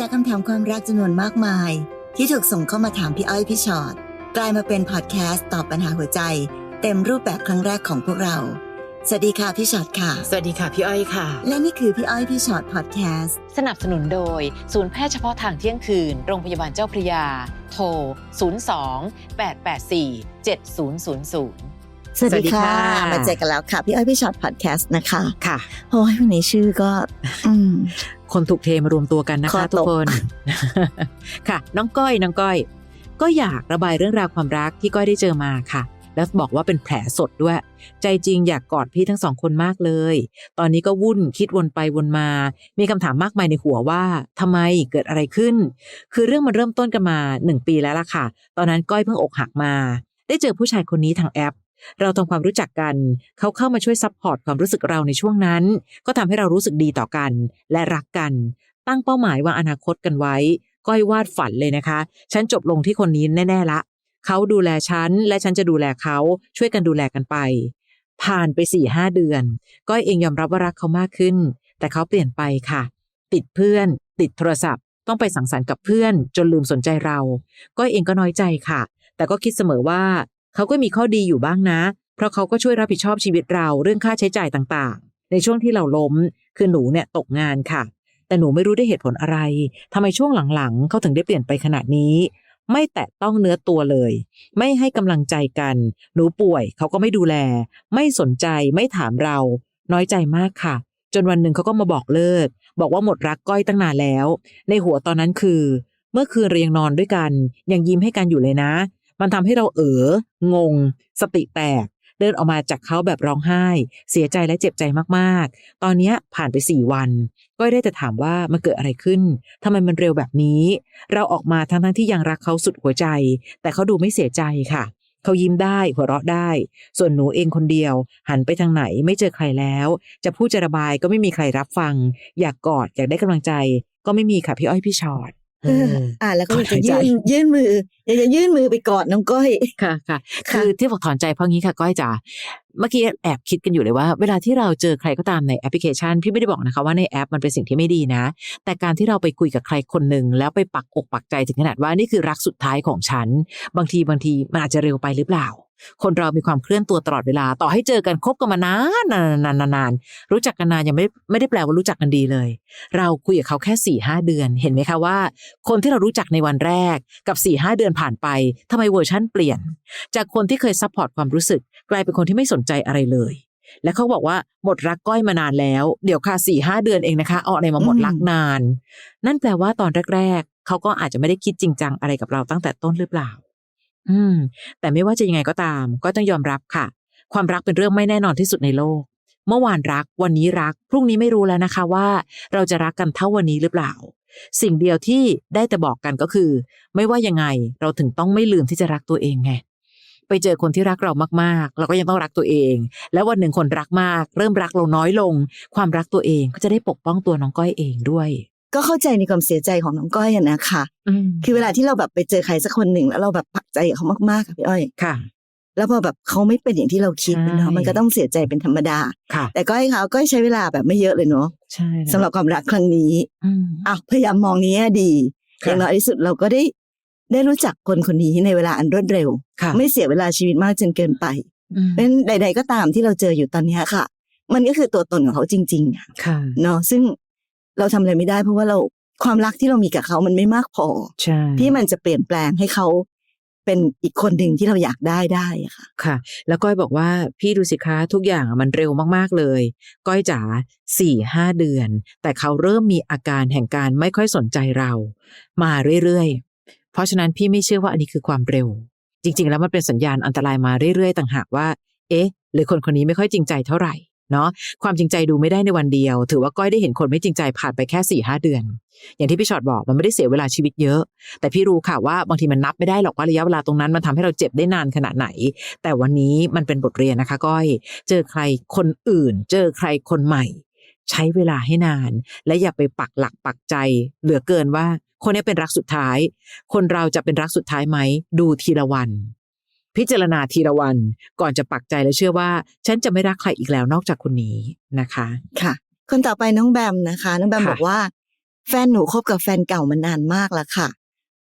จากคำถามความรักจำนวนมากมาย ที่ถูกส่งเข้ามาถามพี่อ้อยพี่ชอ็อตกลายมาเป็นพอดแคสต์ตอบปัญหาหัวใจ เต็มรูปแบบครั้งแรกของพวกเรา สวัสดีค่ะพี่ชอ็อตค่ะ สวัสดีค่ะพี่อ้อยค่ะ และนี่คือพี่อ้อยพี่ชอ็อตพอดแคสต์สนับสนุนโดย ศูนย์แพทย์เฉพาะทางเที่ยงคืน โรงพยาบาลเจ้าพระยา โทร 02 884 7000 สวัสดีค่ะสวัสดีค่ะ มาเจอกันแล้วค่ะ พี่อ้อยพี่ชอ็อตพอดแคสต์นะคะ ค่ะโอ้ยวันนี้ชื่อก็อืมคนถูกเทมารวมตัวกันนะคอคะตกทุกคน ค่ะ น้องก้อยน้องก้อย ก็อยากระบายเรื่องราวความรักที่ก้อยได้เจอมาค่ะ แล้วบอกว่าเป็นแผลสดด้วย ใจจริงอยากกอดพี่ทั้งสองคนมากเลย ตอนนี้ก็วุ่นคิดวนไปวนมา มีคำถามมากมายในหัวว่าทำไมเกิดอะไรขึ้น คือเรื่องมันเริ่มต้นกันมาหนึ่งปีแล้วล่ะค่ะ ตอนนั้นก้อยเพิ่งอกหักมา ได้เจอผู้ชายคนนี้ทางแอป เราทำความรู้จักกัน เขาเข้ามาช่วยซัพพอร์ตความรู้สึกเราในช่วงนั้น ก็ทำให้เรารู้สึกดีต่อกัน และรักกัน ตั้งเป้าหมายวางอนาคตกันไว้ ก้อยวาดฝันเลยนะคะ ฉันจบลงที่คนนี้แน่ๆละเขาดูแลฉัน และฉันจะดูแลเขาช่วยกันดูแลกันไป ผ่านไปสี่ห้าเดือน ก้อยเองยอมรับว่ารักเขามากขึ้น แต่เขาเปลี่ยนไปค่ะ ติดเพื่อน ติดโทรศัพท์ ต้องไปสังสรรค์กับเพื่อน จนลืมสนใจเรา ก้อยเองก็น้อยใจค่ะ แต่ก็คิดเสมอว่า เขาก็มีข้อดีอยู่บ้างนะ เพราะเขาก็ช่วยรับผิดชอบชีวิตเราเรื่องค่าใช้จ่ายต่างๆ ในช่วงที่เราล้มคือหนูเนี่ยตกงานค่ะ แต่หนูไม่รู้ได้เหตุผลอะไรทำไมช่วงหลังๆเขาถึงได้เปลี่ยนไปขนาดนี้ ไม่แตะต้องเนื้อตัวเลย ไม่ให้กำลังใจกัน หนูป่วยเขาก็ไม่ดูแล ไม่สนใจไม่ถามเรา น้อยใจมากค่ะ จนวันหนึ่งเขาก็มาบอกเลิก บอกว่าหมดรักก้อยตั้งนานแล้ว ในหัวตอนนั้นคือ เมื่อคืนเรายังนอนด้วยกัน ยังยิ้มให้กันอยู่เลยนะ มันทำให้เราเอองง สติแตก เดินออกมาจากเขาแบบร้องไห้ เสียใจและเจ็บใจมากๆ ตอนนี้ผ่านไปสี่วัน ก็ได้แต่ถามว่ามันเกิดอะไรขึ้นทำไมมันเร็วแบบนี้ เราออกมาทั้งทั้งๆที่ยังรักเขาสุดหัวใจ แต่เขาดูไม่เสียใจค่ะเขายิ้มได้หัวเราะได้ ส่วนหนูเองคนเดียว หันไปทางไหนไม่เจอใครแล้ว จะพูดจะระบายก็ไม่มีใครรับฟัง อยากกอดอยากได้กำลังใจ ก็ไม่มีค่ะพี่อ้อยพี่ชอดเออ อ่าแล้วก็อยากจะถอนหายยื่ใจนยื่นมืออยากจะยื่นมือไปกอดน้องก้อยค่ะค่ะค่ะคือที่บอกถอนใจเพราะงี้ค่ะก้อยจ๋าเมื่อกี้แอบคิดกันอยู่เลยว่า เวลาที่เราเจอใครก็ตามในแอปพลิเคชัน พี่ไม่ได้บอกนะคะว่าในแอปมันเป็นสิ่งที่ไม่ดีนะ แต่การที่เราไปคุยกับใครคนหนึ่งแล้วไปปักอกปักใจถึงขนาดว่านี่คือรักสุดท้ายของฉัน บางทีบางทีมันอาจจะเร็วไปหรือเปล่า คนเรามีความเคลื่อนตัวตลอดเวลา ต่อให้เจอกันคบกันมานานนานนานนานรู้จักกันนานยังไม่ไม่ได้แปลว่ารู้จักกันดีเลย เราคุยกับเขาแค่สี่ห้าเดือน เห็นไหมคะว่า คนที่เรารู้จักในวันแรกกับ4ี่ห้าเดือนผ่านไปทำไมเวอร์ชั่นเปลี่ยน จากคนที่เคยซัพพอร์ตความรู้สึก กลายเป็นคนที่ไม่สนใจอะไรเลย และเขาบอกว่าหมดรักก้อยมานานแล้ว เดี๋ยวค่ะสี่ห้าเดือนเองนะคะเอาอะไรมาหมดรักนาน นั่นแปลว่าตอนแรก ๆเขาก็อาจจะไม่ได้คิดจริงจังอะไรกับเราตั้งแต่ต้นหรือเปล่า อืม แต่ไม่ว่าจะยังไงก็ตาม ก็ต้องยอมรับค่ะ ความรักเป็นเรื่องไม่แน่นอนที่สุดในโลก เมื่อวานรัก วันนี้รัก พรุ่งนี้ไม่รู้แล้วนะคะว่า เราจะรักกันเท่าวันนี้หรือเปล่า สิ่งเดียวที่ได้แต่บอกกันก็คือ ไม่ว่ายังไงเราถึงต้องไม่ลืมที่จะรักตัวเองไงไปเจอคนที่รักเรามากๆ เราก็ยังต้องรักตัวเอง แล้ววันหนึ่งคนรักมาก เริ่มรักเราน้อยลง ความรักตัวเองก็จะได้ปกป้องตัวน้องก้อยเองด้วย ก็เข้าใจในความเสียใจของน้องก้อยอะนะคะอืมคือเวลาที่เราแบบไปเจอใครสักคนหนึ่งแล้วเราแบบปักใจกับเขามากๆค่ะพี่อ้อยค่ะ แล้วพอแบบเขาไม่เป็นอย่างที่เราคิดใช่เนาะมันก็ต้องเสียใจเป็นธรรมดาค่ะแต่ก้อยเขาก้อยใช้เวลาแบบไม่เยอะเลยเนาะใช่นะสำหรับความรักครั้งนี้อืมอะพยายามมองนี้ให้ดีอค่ะย่างน้อยที่สุดเราก็ได้ได้รู้จักคนคนนี้ในเวลาอันรวดเร็วค่ะไม่เสียเวลาชีวิตมากจนเกินไปอืมเป็นใด ๆ ก็ตามที่เราเจออยู่ตอนเนี้ยค่ะ มันก็คือตัวตนของเขาจริงๆอะค่ะเนาะซึ่ง เราทำอะไรไม่ได้ เพราะว่าเราความรักที่เรามีกับเขามันไม่มากพอใช่ที่มันจะเปลี่ยนแปลงให้เขาเป็นอีกคนหนึ่งที่เราอยากได้ได้อะค่ะ ค่ะ แล้วก้อยบอกว่าพี่ดูสิคะทุกอย่างอะมันเร็วมากๆเลย ก้อยจ๋าสี่ห้าเดือน แต่เขาเริ่มมีอาการแห่งการไม่ค่อยสนใจเรา มาเรื่อยๆ เพราะฉะนั้นพี่ไม่เชื่อว่าอันนี้คือความเร็ว จริง ๆ แล้วมันเป็นสัญญาณอันตรายมาเรื่อยๆ ต่างหากว่า เอ๊ะหรือคนคนนี้ไม่ค่อยจริงใจเท่าไหร่ เนาะความจริงใจดูไม่ได้ในวันเดียว ถือว่าก้อยได้เห็นคนไม่จริงใจผ่านไปแค่สี่ห้าเดือน อย่างที่พี่ชอดบอกมันไม่ได้เสียเวลาชีวิตเยอะ แต่พี่รู้ค่ะว่าบางทีมันนับไม่ได้หรอกว่าระยะเวลาตรงนั้นมันทำให้เราเจ็บได้นานขนาดไหน แต่วันนี้มันเป็นบทเรียนนะคะ ก้อย เจอใครคนอื่น เจอใครคนใหม่ ใช้เวลาให้นาน และอย่าไปปักหลักปักใจ เหลือเกินว่าคนนี้เป็นรักสุดท้าย คนเราจะเป็นรักสุดท้ายไหมดูทีละวัน พิจารณาทีละวันก่อนจะปักใจและเชื่อว่า ฉันจะไม่รักใครอีกแล้วนอกจากคนนี้นะคะค่ะ คนต่อไปน้องแบมนะคะ น้องแบมค่ะบอกว่า แฟนหนูคบกับแฟนเก่ามานานมากแล้วค่ะ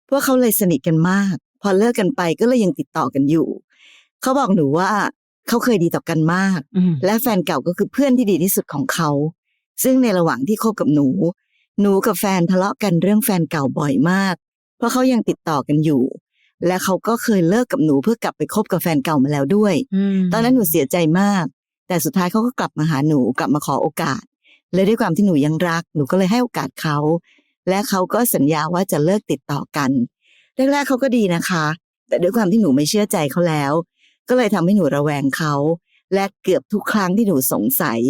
พวกเขาเลยสนิทกันมาก พอเลิกกันไปก็เลยยังติดต่อกันอยู่ เขาบอกหนูว่าเขาเคยดีต่อกันมากอืมและแฟนเก่าก็คือเพื่อนที่ดีที่สุดของเขา ซึ่งในระหว่างที่คบกับหนู หนูกับแฟนทะเลาะกันเรื่องแฟนเก่าบ่อยมาก เพราะเขายังติดต่อกันอยู่ และเขาก็เคยเลิกกับหนูเพื่อกลับไปคบกับแฟนเก่ามาแล้วด้วยมตอนนั้นหนูเสียใจมาก แต่สุดท้ายเขาก็กลับมาหาหนูกลับมาขอโอกาส และด้วยความที่หนูยังรัก หนูก็เลยให้โอกาสเขา และเขาก็สัญญาว่าจะเลิกติดต่อกัน แรกๆเขาก็ดีนะคะ แต่ด้วยความที่หนูไม่เชื่อใจเขาแล้ว ก็เลยทำให้หนูระแวงเขา และเกือบทุกครั้งที่หนูสงสัย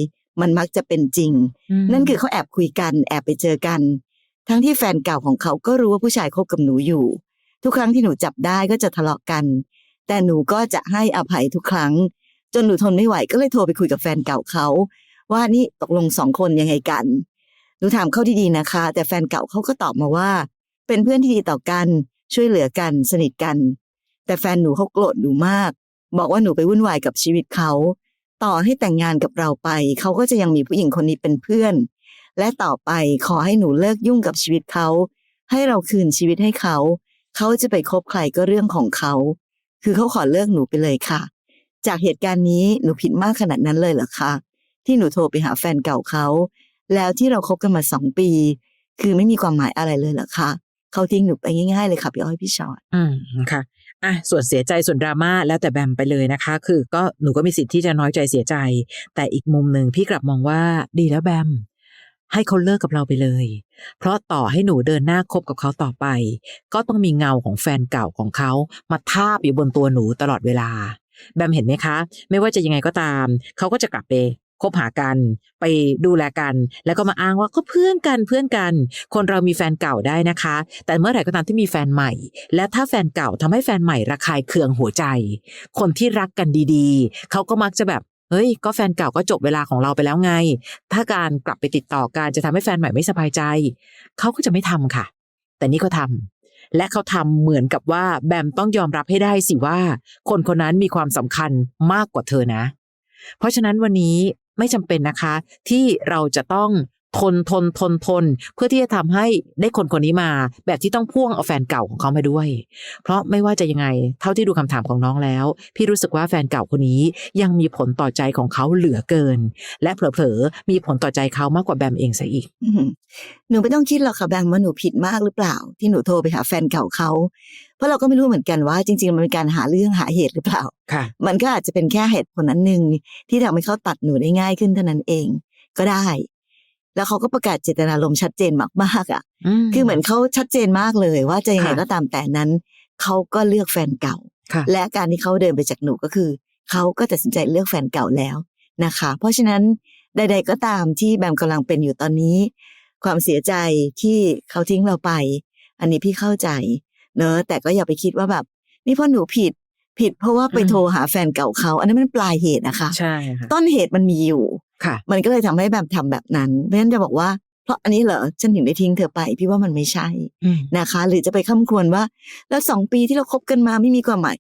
มันมักจะเป็นจริงมนั่นคือเขาแอบคุยกัน แอบไปเจอกัน ทั้งที่แฟนเก่าของเขาก็รู้ว่าผู้ชายคบกับหนูอยู่ ทุกครั้งที่หนูจับได้ก็จะทะเลาะกัน แต่หนูก็จะให้อภัยทุกครั้ง จนหนูทนไม่ไหวก็เลยโทรไปคุยกับแฟนเก่าเขาว่านี่ตกลงสองคนยังไงกัน หนูถามเขาดีๆนะคะ แต่แฟนเก่าเขาก็ตอบมาว่า เป็นเพื่อนที่ดีต่อกันช่วยเหลือกันสนิทกัน แต่แฟนหนูเขาโกรธหนูมาก บอกว่าหนูไปวุ่นวายกับชีวิตเขา ต่อให้แต่งงานกับเราไป เขาก็จะยังมีผู้หญิงคนนี้เป็นเพื่อน และต่อไปขอให้หนูเลิกยุ่งกับชีวิตเขา ให้เราคืนชีวิตให้เขา เขาจะไปคบใครก็เรื่องของเขา คือเขาขอเลิกหนูไปเลยค่ะ จากเหตุการณ์นี้หนูผิดมากขนาดนั้นเลยเหรอคะที่หนูโทรไปหาแฟนเก่าเขาแล้วที่เราคบกันมาสองปี คือไม่มีความหมายอะไรเลยเหรอคะเขาทิ้งหนูไปง่ายๆเลยค่ะพี่อ้อยพี่ชอตอืมค่ะอะส่วนเสียใจส่วนดราม่าแล้วแต่แบมไปเลยนะคะ คือก็หนูก็มีสิทธิ์ที่จะน้อยใจเสียใจ แต่อีกมุมหนึ่งพี่กลับมองว่าดีแล้วแบม ให้เขาเลิกกับเราไปเลย เพราะต่อให้หนูเดินหน้าคบกับเขาต่อไป ก็ต้องมีเงาของแฟนเก่าของเขามาทาบอยู่บนตัวหนูตลอดเวลา แบมเห็นไหมคะ ไม่ว่าจะยังไงก็ตาม เขาก็จะกลับไปคบหากันไปดูแลกัน แล้วก็มาอ้างว่าก็เพื่อนกันเพื่อนกัน คนเรามีแฟนเก่าได้นะคะ แต่เมื่อไหร่ก็ตามที่มีแฟนใหม่ และถ้าแฟนเก่าทำให้แฟนใหม่ระคายเคืองหัวใจ คนที่รักกันดีๆ เขาก็มักจะแบบ เฮ้ย ก็แฟนเก่าก็จบเวลาของเราไปแล้วไง ถ้าการกลับไปติดต่อการจะทำให้แฟนใหม่ไม่สบายใจ เขาก็จะไม่ทำค่ะ แต่นี่เขาทำและเขาทำเหมือนกับว่าแบมต้องยอมรับให้ได้สิว่า คนคนนั้นมีความสำคัญมากกว่าเธอนะ เพราะฉะนั้นวันนี้ไม่จำเป็นนะคะ ที่เราจะต้อง ทนทนทนทน เพื่อที่จะทำให้ได้คนคนนี้มา แบบที่ต้องพ่วงเอาแฟนเก่าของเขามาด้วย เพราะไม่ว่าจะยังไง เท่าที่ดูคำถามของน้องแล้ว พี่รู้สึกว่าแฟนเก่าคนนี้ยังมีผลต่อใจของเขาเหลือเกิน และเผลอๆมีผลต่อใจเขามากกว่าแบมเองซะอีกอื้อหือหนูไม่ต้องคิดหรอกค่ะแบงว่าหนูผิดมากหรือเปล่า ที่หนูโทรไปหาแฟนเก่าเขาเพราะเราก็ไม่รู้เหมือนกันว่า จริง ๆ มันเป็นการหาเรื่องหาเหตุหรือเปล่าค่ะ มันก็อาจจะเป็นแค่เหตุผลนั้นหนึ่งที่ทำให้เขาตัดหนูได้ง่ายขึ้นเท่านั้นเองก็ได้ แล้วเขาก็ประกาศเจตนารมณ์ชัดเจนมากๆอะ คือเหมือนเขาชัดเจนมากเลยว่าจะยังไงค่ะก็ตามแต่นั้น เขาก็เลือกแฟนเก่าค่ะและการที่เขาเดินไปจากหนูก็คือ เขาก็ตัดสินใจเลือกแฟนเก่าแล้วนะคะ เพราะฉะนั้นใด ๆ ก็ตามที่แบมกำลังเป็นอยู่ตอนนี้ ความเสียใจที่เขาทิ้งเราไป อันนี้พี่เข้าใจ เนอะแต่ก็อย่าไปคิดว่าแบบ นี่เพราะหนูผิดผิดเพราะว่าไปอืมโทรหาแฟนเก่าเขา อันนั้นมันปลายเหตุนะคะ ใช่ค่ะต้นเหตุมันมีอยู่ ค่ะ มันก็เลยทำให้แบบทำแบบนั้นเพราะฉะนั้นจะบอกว่า เพราะอันนี้เหรอฉันถึงได้ทิ้งเธอไป พี่ว่ามันไม่ใช่อืมนะคะ หรือจะไปค้ำควรว่า แล้วสองปีที่เราคบกันมาไม่มีความหมาย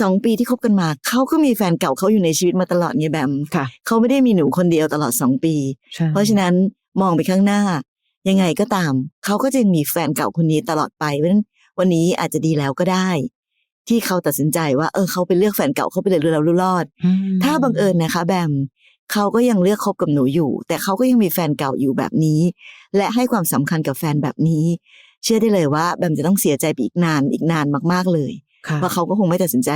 สองปีที่คบกันมาเขาก็มีแฟนเก่าเขาอยู่ในชีวิตมาตลอดไงแบมค่ะเขาไม่ได้มีหนูคนเดียวตลอดสองปีใช่เพราะฉะนั้นมองไปข้างหน้า ยังไงก็ตามเขาก็จะยังมีแฟนเก่าคนนี้ตลอดไปเพราะฉะนั้นวันนี้อาจจะดีแล้วก็ได้ ที่เขาตัดสินใจว่า เออเขาไปเลือกแฟนเก่าเขาไปเลยรู้แล้วรู้รอดอืมถ้าบังเอิญนะคะ แบม เขาก็ยังเลือกคบกับหนูอยู่ แต่เขาก็ยังมีแฟนเก่าอยู่แบบนี้ และให้ความสำคัญกับแฟนแบบนี้ เชื่อได้เลยว่าแบมจะต้องเสียใจไปอีกนานอีกนานมากๆเลยค่ะว่าเขาก็คงไม่ตัดสินใจ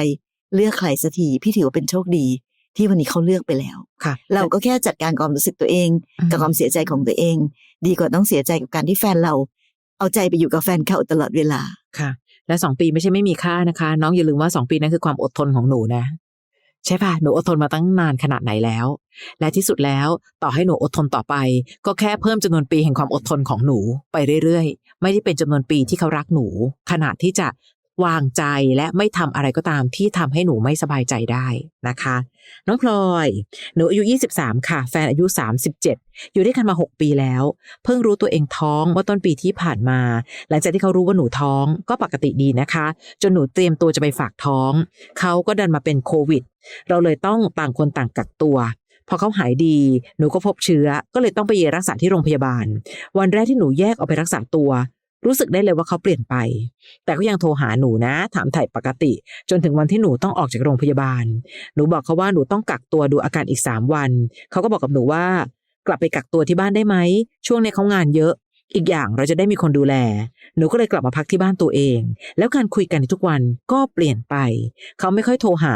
เลือกใครสักทีพี่ถือว่าเป็นโชคดี ที่วันนี้เขาเลือกไปแล้วค่ะเราก็แค่จัดการความรู้สึกตัวเอง กับความเสียใจของตัวเอง ดีกว่าต้องเสียใจกับการที่แฟนเรา เอาใจไปอยู่กับแฟนเก่าตลอดเวลาค่ะ และสองปีไม่ใช่ไม่มีค่านะคะ น้องอย่าลืมว่าสองปีนั้นคือความอดทนของหนูนะ ใช่ป่ะหนูอดทนมาตั้งนานขนาดไหนแล้ว และที่สุดแล้วต่อให้หนูอดทนต่อไป ก็แค่เพิ่มจำนวนปีแห่งความอดทนของหนูไปเรื่อยๆ ไม่ได้เป็นจำนวนปีที่เขารักหนู ขนาดที่จะ วางใจและไม่ทำอะไรก็ตามที่ทำให้หนูไม่สบายใจได้นะคะ น้องพลอย หนูอายุ 23 ค่ะ แฟนอายุ 37 อยู่ด้วยกันมา 6 ปีแล้ว เพิ่งรู้ตัวเองท้องเมื่อต้นปีที่ผ่านมา หลังจากที่เขารู้ว่าหนูท้องก็ปกติดีนะคะ จนหนูเตรียมตัวจะไปฝากท้อง เขาก็ดันมาเป็นโควิด เราเลยต้องต่างคนต่างกักตัวพอเขาหายดี หนูก็พบเชื้อ ก็เลยต้องไปรักษาที่โรงพยาบาล วันแรกที่หนูแยกออกไปรักษาตัว รู้สึกได้เลยว่าเขาเปลี่ยนไป แต่ก็ยังโทรหาหนูนะ ถามถ่ายปกติ จนถึงวันที่หนูต้องออกจากโรงพยาบาล หนูบอกเขาว่าหนูต้องกักตัวดูอาการอีกสามวัน เขาก็บอกกับหนูว่า กลับไปกักตัวที่บ้านได้ไหม ช่วงนี้เขางานเยอะ อีกอย่างเราจะได้มีคนดูแล หนูก็เลยกลับมาพักที่บ้านตัวเอง แล้วการคุยกันในทุกวันก็เปลี่ยนไป เขาไม่ค่อยโทรหา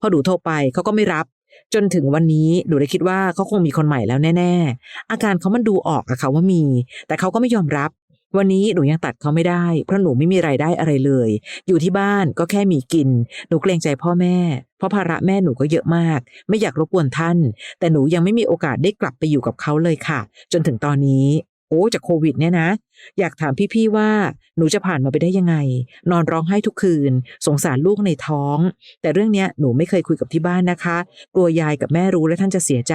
พอหนูโทรไปเขาก็ไม่รับจนถึงวันนี้หนูเลยคิดว่าเขาคงมีคนใหม่แล้วแน่ ๆ อาการเขามันดูออกอะค่ะว่ามี แต่เขาก็ไม่ยอมรับ วันนี้หนูยังตัดเขาไม่ได้เพราะหนูไม่มีไรายได้อะไรเลย อยู่ที่บ้านก็แค่มีกิน หนูเกรงใจพ่อแม่ เพราะภาระแม่หนูก็เยอะมาก ไม่อยากรบกวนท่าน แต่หนูยังไม่มีโอกาสได้กลับไปอยู่กับเขาเลยค่ะ จนถึงตอนนี้ โอ้จากโควิดเนี่ยนะ อยากถามพี่ๆว่าหนูจะผ่านมาไปได้ยังไง นอนร้องไห้ทุกคืน สงสารลูกในท้อง แต่เรื่องเนี้ยหนูไม่เคยคุยกับที่บ้านนะคะ กลัวยายกับแม่รู้และท่านจะเสียใจ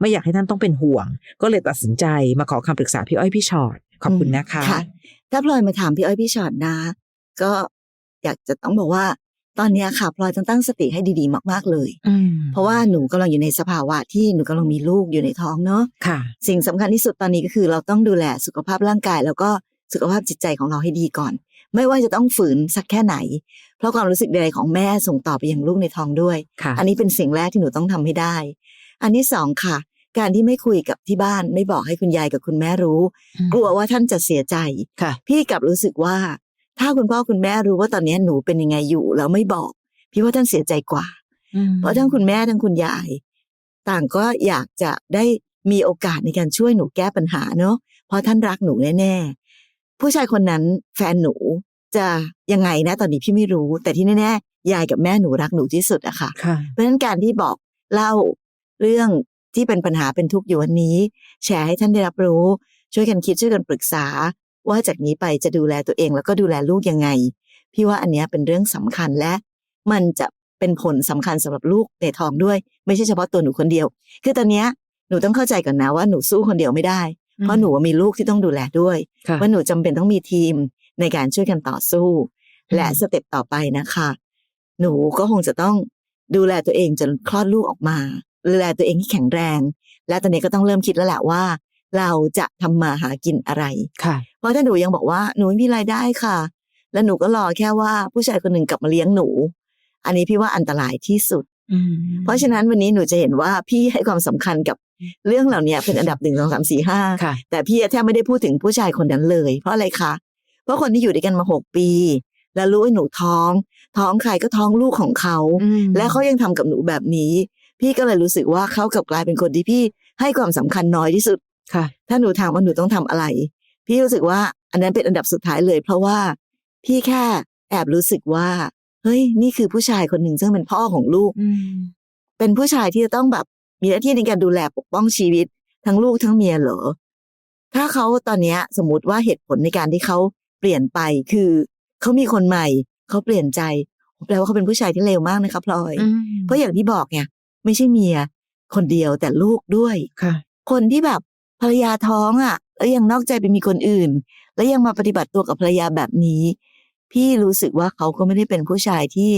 ไม่อยากให้ท่านต้องเป็นห่วง ก็เลยตัดสินใจมาขอคำปรึกษาพี่อ้อยพี่ชอ็อต ขอบคุณนะคะค่ะถ้าพลอยมาถามพี่อ้อยพี่ชอตนะ ก็อยากจะต้องบอกว่า ตอนเนี้ยค่ะพลอยต้องตั้งสติให้ดีๆ มากๆเลยอืมเพราะว่าหนูกำลังอยู่ในสภาวะที่หนูกำลังมีลูกอยู่ในท้องเนาะค่ะ สิ่งสำคัญที่สุดตอนนี้ก็คือเราต้องดูแลสุขภาพร่างกาย แล้วก็สุขภาพจิตใจของเราให้ดีก่อน ไม่ว่าจะต้องฝืนสักแค่ไหน เพราะความรู้สึกใดๆของแม่ส่งต่อไปยังลูกในท้องด้วยค่ะอันนี้เป็นสิ่งแรกที่หนูต้องทำให้ได้ อันที่สองค่ะ การที่ไม่คุยกับที่บ้านไม่บอกให้คุณยายกับคุณแม่รู้ กลัวว่าท่านจะเสียใจค่ะ พี่กลับรู้สึกว่า ถ้าคุณพ่อคุณแม่รู้ว่าตอนนี้หนูเป็นยังไงอยู่แล้วไม่บอก พี่ว่าท่านเสียใจกว่า เพราะทั้งคุณแม่ทั้งคุณยาย ต่างก็อยากจะได้มีโอกาสในการช่วยหนูแก้ปัญหาเนอะเพราะท่านรักหนูแน่ๆผู้ชายคนนั้นแฟนหนูจะยังไงนะ ตอนนี้พี่ไม่รู้ แต่ที่แน่ๆยายกับแม่หนูรักหนูที่สุดอะค่ะค่ะเพราะฉะนั้นการที่บอกเล่าเรื่อง ที่เป็นปัญหาเป็นทุกข์อยู่วันนี้ แชร์ให้ท่านได้รับรู้ ช่วยกันคิดช่วยกันปรึกษา ว่าจากนี้ไปจะดูแลตัวเองแล้วก็ดูแลลูกยังไง พี่ว่าอันเนี้ยเป็นเรื่องสำคัญและ มันจะเป็นผลสำคัญสำหรับลูกในท้องด้วย ไม่ใช่เฉพาะตัวหนูคนเดียว คือตอนเนี้ยหนูต้องเข้าใจก่อนนะว่าหนูสู้คนเดียวไม่ได้ เพราะหนูมีลูกที่ต้องดูแลด้วยค่ะว่าหนูจำเป็นต้องมีทีมในการช่วยกันต่อสู้ และอืมสเต็ปต่อไปนะคะ หนูก็คงจะต้องดูแลตัวเองจนคลอดลูกออกมา ดูแลตัวเองที่แข็งแรง และตอนนี้ก็ต้องเริ่มคิดแล้วแหละว่า เราจะทำมาหากินอะไรค่ะ เพราะถ้าหนูยังบอกว่าหนูไม่มีรายได้ค่ะ แล้วหนูก็รอแค่ว่าผู้ชายคนหนึ่งกลับมาเลี้ยงหนู อันนี้พี่ว่าอันตรายที่สุดอืมเพราะฉะนั้นวันนี้หนูจะเห็นว่าพี่ให้ความสำคัญกับเรื่องเหล่านี้เป็นอันดับหนึ่งสองสามสี่ห้าค่ะแต่พี่แทบไม่ได้พูดถึงผู้ชายคนนั้นเลย เพราะอะไรคะเพราะคนที่อยู่ด้วยกันมาหกปี แล้วรู้ว่าหนูท้อง ท้องใครก็ท้องลูกของเขาอืมและเขายังทำกับหนูแบบนี้ พี่ก็เลยรู้สึกว่าเขากลับกลายเป็นคนที่พี่ให้ความสำคัญน้อยที่สุดค่ะ ถ้าหนูถามว่าหนูต้องทำอะไร พี่รู้สึกว่าอันนั้นเป็นอันดับสุดท้ายเลย เพราะว่าพี่แค่แอบรู้สึกว่า เฮ้ย นี่คือผู้ชายคนหนึ่งซึ่งเป็นพ่อของลูกอืมเป็นผู้ชายที่จะต้องแบบมีหน้าที่ในการดูแลปกป้องชีวิต ทั้งลูกทั้งเมียเหรอ ถ้าเขาตอนเนี้ยสมมติว่าเหตุผลในการที่เขาเปลี่ยนไปคือเขามีคนใหม่เขาเปลี่ยนใจแปลว่าเขาเป็นผู้ชายที่เลวมากนะคะพลอยอืมเพราะอย่างที่บอกไง ไม่ใช่เมีย คนเดียวแต่ลูกด้วย ค่ะ คนที่แบบภรรยาท้องอะ แล้วยังนอกใจไปมีคนอื่น แล้วยังมาปฏิบัติตัวกับภรรยาแบบนี้ พี่รู้สึกว่าเขาก็ไม่ได้เป็นผู้ชายที่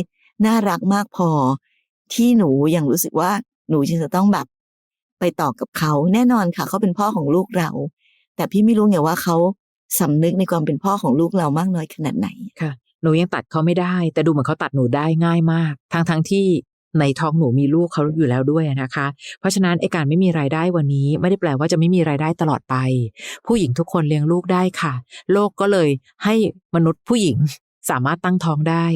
น่ารักมากพอ ที่หนูยังรู้สึกว่าหนูจึงจะต้องแบบ ไปต่อกับเขาแน่นอนค่ะ เขาเป็นพ่อของลูกเรา แต่พี่ไม่รู้ไงว่าเขาสำนึกในความเป็นพ่อของลูกเรามากน้อยขนาดไหนค่ะหนูยังตัดเขาไม่ได้ แต่ดูเหมือนเขาตัดหนูได้ง่ายมาก ทั้งทั้งๆที่ ในท้องหนูมีลูกเขาอยู่แล้วด้วยนะคะ เพราะฉะนั้นไอการไม่มีรายได้วันนี้ ไม่ได้แปลว่าจะไม่มีรายได้ตลอดไป ผู้หญิงทุกคนเลี้ยงลูกได้ค่ะ โลกก็เลยให้มนุษย์ผู้หญิง สามารถตั้งท้องได้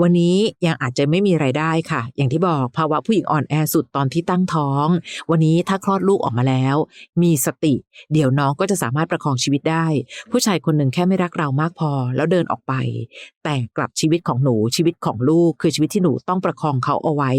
วันนี้ยังอาจจะไม่มีรายได้ค่ะ อย่างที่บอกภาวะผู้หญิงอ่อนแอสุดตอนที่ตั้งท้อง วันนี้ถ้าคลอดลูกออกมาแล้ว มีสติ เดี๋ยวน้องก็จะสามารถประคองชีวิตได้ ผู้ชายคนหนึ่งแค่ไม่รักเรามากพอแล้วเดินออกไป แต่กลับชีวิตของหนูชีวิตของลูก คือชีวิตที่หนูต้องประคองเขาเอาไว้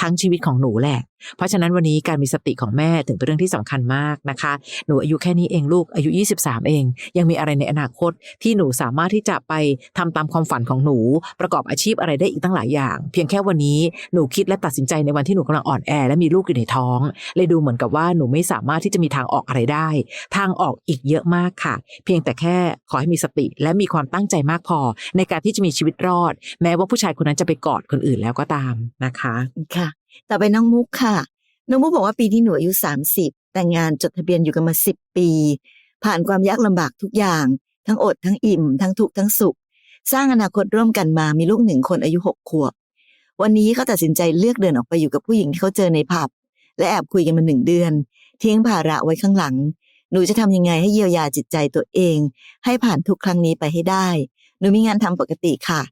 ทั้งชีวิตของหนูแหละ เพราะฉะนั้นวันนี้การมีสติของแม่ถึงเป็นเรื่องที่สำคัญมากนะคะ หนูอายุแค่นี้เองลูกอายุ 23 เอง ยังมีอะไรในอนาคตที่หนูสามารถที่จะไปทำตามความฝันของหนู ประกอบอาชีพอะไรได้อีกตั้งหลายอย่าง เพียงแค่วันนี้หนูคิดและตัดสินใจในวันที่หนูกำลังอ่อนแอ และมีลูกอยู่ในท้อง เลยดูเหมือนกับว่าหนูไม่สามารถที่จะมีทางออกอะไรได้ ทางออกอีกเยอะมากค่ะ เพียงแต่แค่ขอให้มีสติและมีความตั้งใจมากพอ ในการที่จะมีชีวิตรอด แม้ว่าผู้ชายคนนั้นจะไปกอดคนอื่นแล้วก็ตามนะคะ ค่ะ ต่อไปน้องมุกค่ะ น้องมุกบอกว่าปีที่หนูอายุสามสิบแต่งงานจดทะเบียนอยู่กันมาสิบปี ผ่านความยากลำบากทุกอย่าง ทั้งอดทั้งอิ่ม ทั้งทุกข์ทั้งสุข สร้างอนาคตร่วมกันมามีลูกหนึ่งคนอายุหกขวบ วันนี้เขาตัดสินใจเลือกเดินออกไปอยู่กับผู้หญิงที่เขาเจอในผับ และแอบคุยกันมาหนึ่งเดือนทิ้งภาระไว้ข้างหลัง หนูจะทำยังไงให้เยียวยาจิตใจตัวเอง ให้ผ่านทุกครั้งนี้ไปให้ได้ หนูมีงานทำปกติค่ะ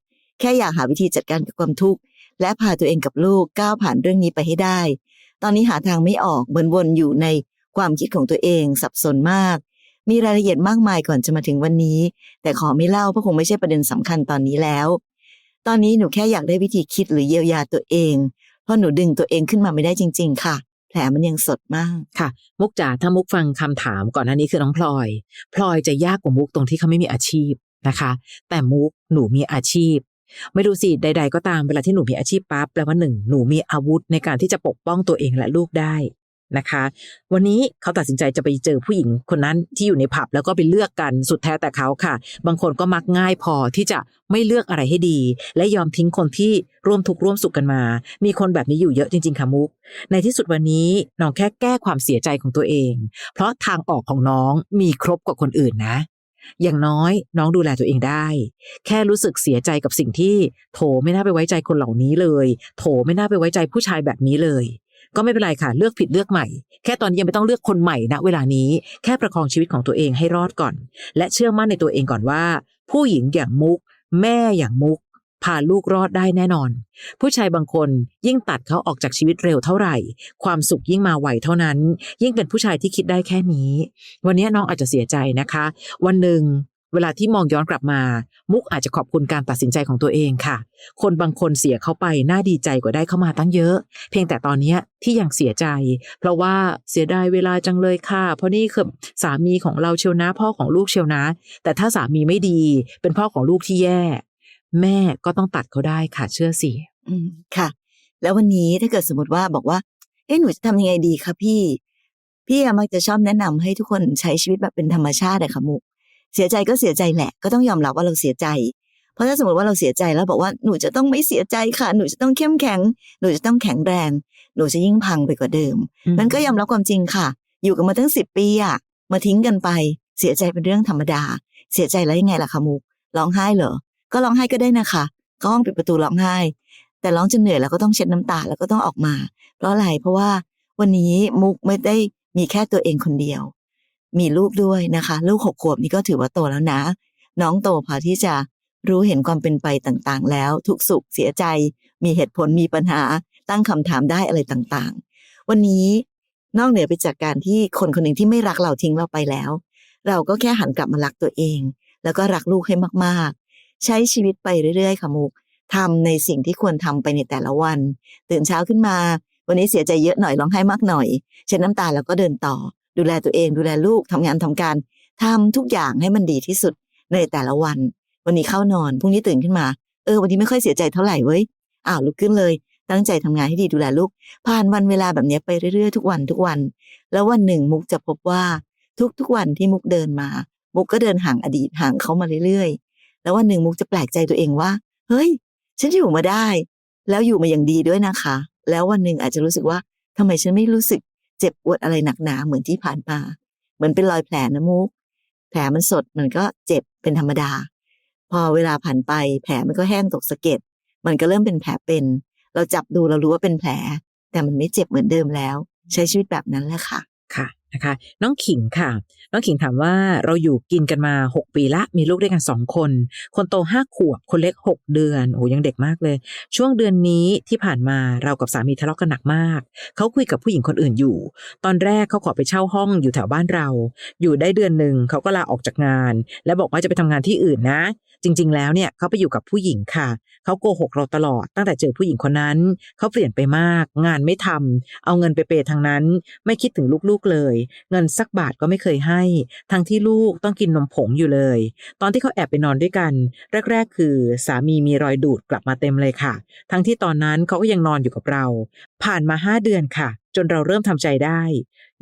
แค่อยากหาวิธีจัดการกับความทุกข์ และพาตัวเองกับลูกก้าวผ่านเรื่องนี้ไปให้ได้ ตอนนี้หาทางไม่ออกเหมือนวนอยู่ในความคิดของตัวเองสับสนมาก มีรายละเอียดมากมายก่อนจะมาถึงวันนี้ แต่ขอไม่เล่าเพราะคงไม่ใช่ประเด็นสำคัญตอนนี้แล้ว ตอนนี้หนูแค่อยากได้วิธีคิดหรือเยียวยาตัวเอง เพราะหนูดึงตัวเองขึ้นมาไม่ได้จริง ๆ ค่ะแผลมันยังสดมากค่ะ มุกจ๋าถ้ามุกฟังคำถามก่อนหน้านี้คือน้องพลอย พลอยจะยากกว่ามุกตรงที่เขาไม่มีอาชีพนะคะ แต่มุกหนูมีอาชีพ ไม่รู้สิใด ๆ ก็ตามเวลาที่หนูมีอาชีพปั๊บแปลว่าหนึ่งหนูมีอาวุธในการที่จะปกป้องตัวเองและลูกได้นะคะ วันนี้เขาตัดสินใจจะไปเจอผู้หญิงคนนั้นที่อยู่ในผับแล้วก็ไปเลือกกันสุดแท้แต่เขาค่ะ บางคนก็มักง่ายพอที่จะไม่เลือกอะไรให้ดี และยอมทิ้งคนที่ร่วมทุกข์ร่วมสุขกันมา มีคนแบบนี้อยู่เยอะจริงๆค่ะมุก ในที่สุดวันนี้น้องแค่แก้ความเสียใจของตัวเอง เพราะทางออกของน้องมีครบกว่าคนอื่นนะ อย่างน้อยน้องดูแลตัวเองได้ แค่รู้สึกเสียใจกับสิ่งที่โถไม่น่าไปไว้ใจคนเหล่านี้เลย โถไม่น่าไปไว้ใจผู้ชายแบบนี้เลย ก็ไม่เป็นไรค่ะเลือกผิดเลือกใหม่ แค่ตอนนี้ยังไม่ต้องเลือกคนใหม่นะเวลานี้แค่ประคองชีวิตของตัวเองให้รอดก่อน และเชื่อมั่นในตัวเองก่อนว่า ผู้หญิงอย่างมุก แม่อย่างมุก พาลูกรอดได้แน่นอน ผู้ชายบางคนยิ่งตัดเขาออกจากชีวิตเร็วเท่าไหร่ ความสุขยิ่งมาไวเท่านั้น ยิ่งเป็นผู้ชายที่คิดได้แค่นี้ วันนี้น้องอาจจะเสียใจนะคะ วันหนึ่งเวลาที่มองย้อนกลับมา มุกอาจจะขอบคุณการตัดสินใจของตัวเองค่ะ คนบางคนเสียเขาไปน่าดีใจกว่าได้เข้ามาตั้งเยอะ เพียงแต่ตอนเนี้ที่ยังเสียใจ เพราะว่าเสียดายเวลาจังเลยค่ะ เพราะนี่คือสามีของเราเชียวนะ พ่อของลูกเชียวนะ แต่ถ้าสามีไม่ดี เป็นพ่อของลูกที่แย่ แม่ก็ต้องตัดเขาได้ค่ะเชื่อสิอืมค่ะ แล้ววันนี้ถ้าเกิดสมมติว่าบอกว่า เอ๊ะหนูจะทำยังไงดีคะพี่ พี่อะมักจะชอบแนะนำให้ทุกคนใช้ชีวิตแบบเป็นธรรมชาติอะค่ะมุกเสียใจก็เสียใจแหละ ก็ต้องยอมรับว่าเราเสียใจ เพราะถ้าสมมติว่าเราเสียใจแล้วบอกว่าหนูจะต้องไม่เสียใจค่ะ หนูจะต้องเข้มแข็ง หนูจะต้องแข็งแรง หนูจะยิ่งพังไปกว่าเดิมมันก็ยอมรับความจริงค่ะ อยู่กันมาตั้งสิบปีอะมาทิ้งกันไป เสียใจเป็นเรื่องธรรมดา เสียใจแล้วยังไงล่ะคะมุกร้องไห้เหรอ ก็ร้องไห้ก็ได้นะคะก็ห้องปิดประตูร้องไห้ แต่ร้องจนเหนื่อยแล้วก็ต้องเช็ดน้ำตาแล้วก็ต้องออกมา เพราะอะไรเพราะว่าวันนี้มุกไม่ได้มีแค่ตัวเองคนเดียว มีลูกด้วยนะคะ ลูกหกขวบนี่ก็ถือว่าโตแล้วนะ น้องโตพอที่จะรู้เห็นความเป็นไปต่างๆ แล้ว ทุกสุขเสียใจ มีเหตุผลมีปัญหาตั้งคำถามได้อะไรต่างๆ วันนี้นอกเหนือไปจากการที่คนคนหนึ่งที่ไม่รักเราทิ้งเราไปแล้ว เราก็แค่หันกลับมารักตัวเอง แล้วก็รักลูกให้มาก ใช้ชีวิตไปเรื่อยๆค่ะมุกทำในสิ่งที่ควรทำไปในแต่ละวัน ตื่นเช้าขึ้นมา วันนี้เสียใจเยอะหน่อยร้องไห้มากหน่อยเช็ดน้ำตาแล้วก็เดินต่อ ดูแลตัวเองดูแลลูกทำงานทำการทำทุกอย่างให้มันดีที่สุดในแต่ละวัน วันนี้เข้านอนพรุ่งนี้ตื่นขึ้นมาเออวันนี้ไม่ค่อยเสียใจเท่าไหร่เว้ยอ้าวลุกขึ้นเลย ตั้งใจทำงานให้ดีดูแลลูก ผ่านวันเวลาแบบนี้ไปเรื่อยๆทุกวันทุกวัน แล้ววันหนึ่งมุกจะพบว่า ทุกๆวันที่มุกเดินมา มุกก็เดินห่างอดีตห่างเขามาเรื่อยๆ แล้ววันหนึ่งมุกจะแปลกใจตัวเองว่า เฮ้ย ฉันอยู่มาได้ แล้วอยู่มาอย่างดีด้วยนะคะ แล้ววันหนึ่งอาจจะรู้สึกว่าทำไมฉันไม่รู้สึกเจ็บปวดอะไรหนักหนาเหมือนที่ผ่านมา เหมือนเป็นรอยแผลนะมุก แผลมันสดมันก็เจ็บเป็นธรรมดา พอเวลาผ่านไป แผลมันก็แห้งตกสะเก็ด มันก็เริ่มเป็นแผลเป็น เราจับดูเรารู้ว่าเป็นแผล แต่มันไม่เจ็บเหมือนเดิมแล้ว ใช้ชีวิตแบบนั้นแหละค่ะ ค่ะ นะคะ น้องขิงค่ะ น้องขิงถามว่าเราอยู่กินกันมา 6 ปีละ มีลูกด้วยกัน 2 คน คนโตห้าขวบ คนเล็ก 6 เดือน โอ้ยังเด็กมากเลย ช่วงเดือนนี้ที่ผ่านมาเรากับสามีทะเลาะกันหนักมาก เขาคุยกับผู้หญิงคนอื่นอยู่ ตอนแรกเขาขอไปเช่าห้องอยู่แถวบ้านเรา อยู่ได้เดือนหนึ่งเขาก็ลาออกจากงาน และบอกว่าจะไปทำงานที่อื่นนะจริง ๆ แล้วเนี่ยเขาไปอยู่กับผู้หญิงค่ะ เขาโกหกเราตลอด ตั้งแต่เจอผู้หญิงคนนั้น เขาเปลี่ยนไปมาก งานไม่ทำเอาเงินไปเปย์ทางนั้น ไม่คิดถึงลูกๆเลย เงินสักบาทก็ไม่เคยให้ ทั้งที่ลูกต้องกินนมผงอยู่เลย ตอนที่เขาแอบไปนอนด้วยกัน แรก ๆ คือสามีมีรอยดูดกลับมาเต็มเลยค่ะ ทั้งที่ตอนนั้นเขาก็ยังนอนอยู่กับเรา ผ่านมาห้าเดือนค่ะ จนเราเริ่มทำใจได้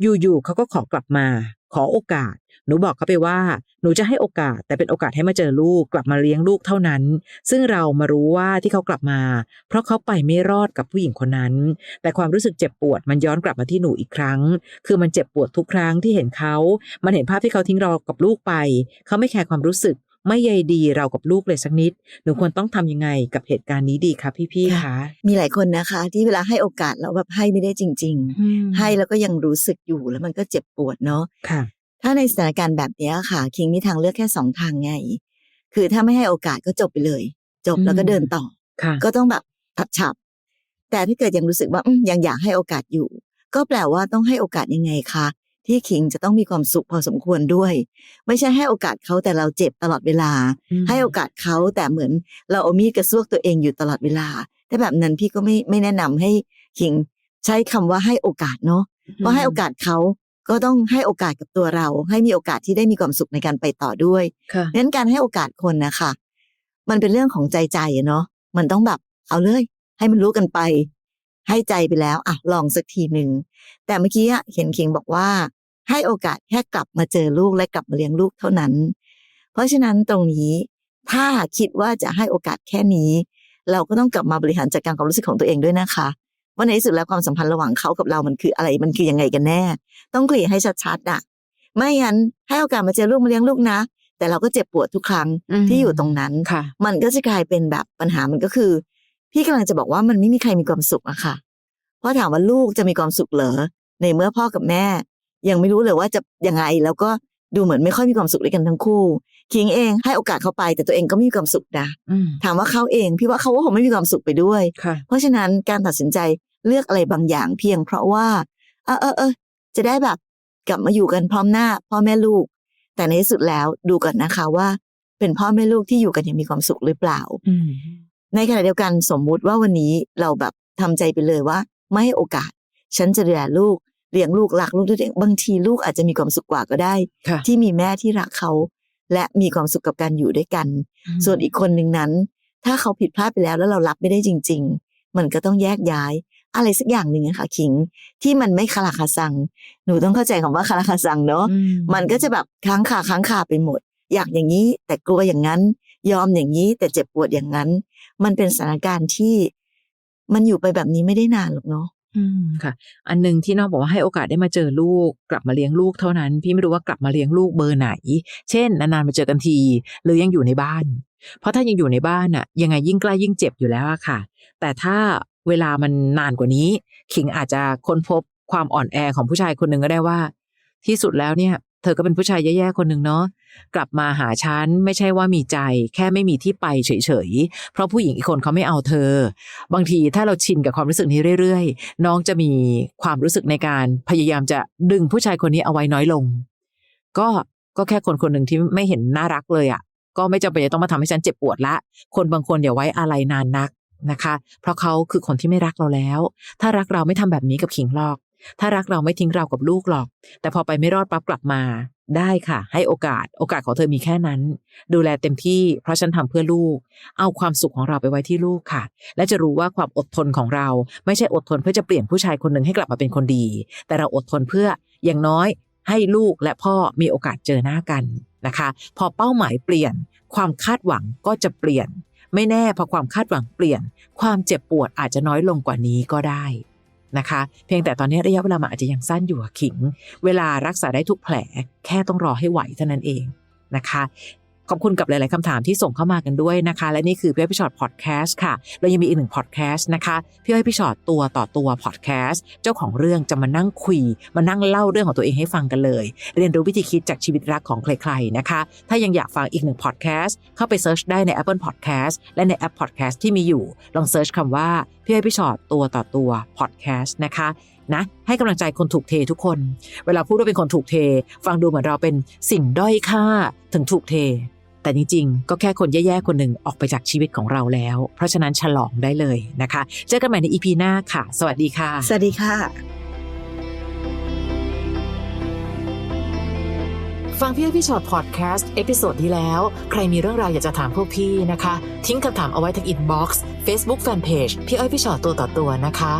อยู่ๆเขาก็ขอกลับมา ขอโอกาส หนูบอกเขาไปว่าหนูจะให้โอกาส แต่เป็นโอกาสให้มาเจอลูกกลับมาเลี้ยงลูกเท่านั้น ซึ่งเรามารู้ว่าที่เขากลับมา เพราะเขาไปไม่รอดกับผู้หญิงคนนั้น แต่ความรู้สึกเจ็บปวดมันย้อนกลับมาที่หนูอีกครั้ง คือมันเจ็บปวดทุกครั้งที่เห็นเขา มันเห็นภาพที่เขาทิ้งเรากับลูกไป เขาไม่แคร์ความรู้สึกไม่ใยดีเรากับลูกเลยสักนิด หนูควรต้องทำยังไงกับเหตุการณ์นี้ดีคะพี่ๆคะ มีหลายคนนะคะ ที่เวลาให้โอกาสแล้วแบบให้ไม่ได้จริง ๆ ให้แล้วก็ยังรู้สึกอยู่แล้วมันก็เจ็บปวดเนาะค่ะ ถ้าในสถานการณ์แบบเนี้ยค่ะ คิงมีทางเลือกแค่สองทางไง คือถ้าไม่ให้โอกาสก็จบไปเลย จบแล้วก็อืมเดินต่อค่ะก็ต้องแบบทับฉับ แต่ถ้าเกิดยังรู้สึกว่าอืมยังอยากให้โอกาสอยู่ ก็แปลว่าต้องให้โอกาสยังไงคะที่คิงจะต้องมีความสุขพอสมควรด้วย ไม่ใช่ให้โอกาสเขาแต่เราเจ็บตลอดเวลาอืมให้โอกาสเขาแต่เหมือนเราเอามีดกระซวกตัวเองอยู่ตลอดเวลาแต่แบบนั้นพี่ก็ไม่ไม่แนะนำให้คิงใช้คำว่าให้โอกาสเนาะเพราะให้โอกาสเขา ก็ต้องให้โอกาสกับตัวเรา ให้มีโอกาสที่ได้มีความสุขในการไปต่อด้วยค่ะเพราะฉะนั้นการให้โอกาสคนนะคะมันเป็นเรื่องของใจใจอะเนาะมันต้องแบบเอาเลย ให้มันรู้กันไป ให้ใจไปแล้วอะลองสักทีหนึ่งแต่เมื่อกี้อะเห็นคิงบอกว่า ให้โอกาสแค่กลับมาเจอลูกและกลับมาเลี้ยงลูกเท่านั้น เพราะฉะนั้นตรงนี้ถ้าคิดว่าจะให้โอกาสแค่นี้ เราก็ต้องกลับมาบริหารจัดการความรู้สึกของตัวเองด้วยนะคะ ว่าในที่สุดแล้วความสัมพันธ์ระหว่างเขากับเรามันคืออะไรมันคือยังไงกันแน่ ต้องเคลียร์ให้ชัดๆอะ ไม่งั้นให้โอกาสมาเจอลูกมาเลี้ยงลูกนะ แต่เราก็เจ็บปวดทุกครั้งอืมที่อยู่ตรงนั้นค่ะมันก็จะกลายเป็นแบบปัญหามันก็คือ พี่กำลังจะบอกว่ามันไม่มีใครมีความสุขอะค่ะ เพราะถามว่าลูกจะมีความสุขเหรอในเมื่อพ่อกับแม่ ยังไม่รู้เลยว่าจะยังไงแล้วก็ดูเหมือนไม่ค่อยมีความสุขด้วยกันทั้งคู่ คิงเองให้โอกาสเขาไป แต่ตัวเองก็ไม่มีความสุขนะอืมถามว่าเขาเอง พี่ว่าเขาก็คงไม่มีความสุขไปด้วยค่ะเพราะฉะนั้นการตัดสินใจเลือกอะไรบางอย่างเพียง เพราะว่า เออเออเออจะได้แบบกลับมาอยู่กันพร้อมหน้าพ่อแม่ลูก แต่ในที่สุดแล้วดูก่อนนะคะว่า เป็นพ่อแม่ลูกที่อยู่กันอย่างมีความสุขหรือเปล่าอืมในขณะเดียวกันสมมุติว่าวันนี้เราแบบทำใจไปเลยว่า ไม่ให้โอกาส ฉันจะดูแลลูกเลี้ยงลูกรักลูกด้วยตัวเองบางทีลูกอาจจะมีความสุขกว่าก็ได้ค่ะที่มีแม่ที่รักเขา และมีความสุขกับการอยู่ด้วยกัน ส่วนอีกคนหนึ่งนั้น ถ้าเขาผิดพลาดไปแล้วแล้วเรารับไม่ได้จริง ๆ มันก็ต้องแยกย้าย อะไรสักอย่างหนึ่งอะค่ะคิง ที่มันไม่คาราคาซัง หนูต้องเข้าใจคำว่าคาราคาซังเนาะอืมันก็จะแบบค้างคาค้างคาไปหมด อยากอย่างนี้แต่กลัวอย่างนั้น ยอมอย่างนี้แต่เจ็บปวดอย่างนั้น มันเป็นสถานการณ์ที่มันอยู่ไปแบบนี้ไม่ได้นานหรอกเนาะ อืมค่ะ อันหนึ่งที่น้องบอกว่าให้โอกาสได้มาเจอลูก กลับมาเลี้ยงลูกเท่านั้น พี่ไม่รู้ว่ากลับมาเลี้ยงลูกเบอร์ไหน เช่นนานๆมาเจอกันที หรือยังอยู่ในบ้าน เพราะถ้ายังอยู่ในบ้านน่ะยังไงยิ่งใกล้ยิ่งเจ็บอยู่แล้วอะค่ะ แต่ถ้าเวลามันนานกว่านี้ ขิงอาจจะค้นพบความอ่อนแอของผู้ชายคนหนึ่งก็ได้ว่า ที่สุดแล้วเนี่ย เธอก็เป็นผู้ชายแย่ๆคนหนึ่งเนาะกลับมาหาฉันไม่ใช่ว่ามีใจ แค่ไม่มีที่ไปเฉยๆ เพราะผู้หญิงอีกคนเขาไม่เอาเธอ บางทีถ้าเราชินกับความรู้สึกนี้เรื่อยๆ น้องจะมีความรู้สึกในการพยายามจะดึงผู้ชายคนนี้เอาไว้น้อยลง ก็ก็แค่คนคนหนึ่งที่ไม่เห็นน่ารักเลยอะ่ะ ก็ไม่จำเป็นจะต้องมาทำให้ฉันเจ็บปวดละ คนบางคนอย่าไว้อะไรนานนักนะคะ เพราะเขาคือคนที่ไม่รักเราแล้ว ถ้ารักเราไม่ทำแบบนี้กับขิงหรอก ถ้ารักเราไม่ทิ้งเรากับลูกหรอก แต่พอไปไม่รอดปั๊บกลับมา ได้ค่ะ ให้โอกาส โอกาสของเธอมีแค่นั้น ดูแลเต็มที่ เพราะฉันทำเพื่อลูก เอาความสุขของเราไปไว้ที่ลูกค่ะ และจะรู้ว่าความอดทนของเรา ไม่ใช่อดทนเพื่อจะเปลี่ยนผู้ชายคนหนึ่งให้กลับมาเป็นคนดี แต่เราอดทนเพื่ออย่างน้อย ให้ลูกและพ่อมีโอกาสเจอหน้ากันนะคะ พอเป้าหมายเปลี่ยน ความคาดหวังก็จะเปลี่ยน ไม่แน่พอความคาดหวังเปลี่ยน ความเจ็บปวดอาจจะน้อยลงกว่านี้ก็ได้ นะคะ เพียงแต่ตอนนี้ระยะเวลามันอาจจะยังสั้นอยู่ขิง เวลารักษาได้ทุกแผล แค่ต้องรอให้ไหวเท่านั้นเองนะคะ ขอบคุณกับหลาย ๆคำถามที่ส่งเข้ามากันด้วยนะคะ และนี่คือพี่อ้อยพี่ชอตพอดแคสต์ค่ะเรายังมีอีกหนึ่งพอดแคสต์นะคะพี่อ้อยพี่ชอตตัวต่อตัวพอดแคสต์เจ้าของเรื่องจะมานั่งคุย มานั่งเล่าเรื่องของตัวเองให้ฟังกันเลย เรียนรู้วิธีคิดจากชีวิตรักของใคร ๆ นะคะ ถ้ายังอยากฟังอีกหนึ่งพอดแคสต์เข้าไปเซิร์ชได้ใน Apple Podcast และในแอปพอดแคสต์ที่มีอยู่ ลองเซิร์ชคำว่าพี่อ้อยพี่ชอตตัวต่อตัวพอดแคสต์นะคะนะให้กำลังใจคนถูกเททุกคน เวลาพูดว่าเป็นคนถูกเท ฟังดูเหมือนเราเป็นสิ่งด้อยค่าถึงถูกเท แต่จริงๆ ก็แค่คนแย่ๆ คนหนึ่งออกไปจากชีวิตของเราแล้ว เพราะฉะนั้นฉลองได้เลยนะคะ เจอกันใหม่ในอีพีหน้าค่ะ สวัสดีค่ะ สวัสดีค่ะ ฟังพี่อ้อยพี่ชอตพอดแคสต์เอพิโซดที่แล้ว ใครมีเรื่องราวอยากจะถามพวกพี่นะคะ ทิ้งคำถามเอาไว้ที่อินบ็อกซ์เฟซบุ๊กแฟนเพจพี่อ้อยพี่ชอตตัวต่อตัวนะคะ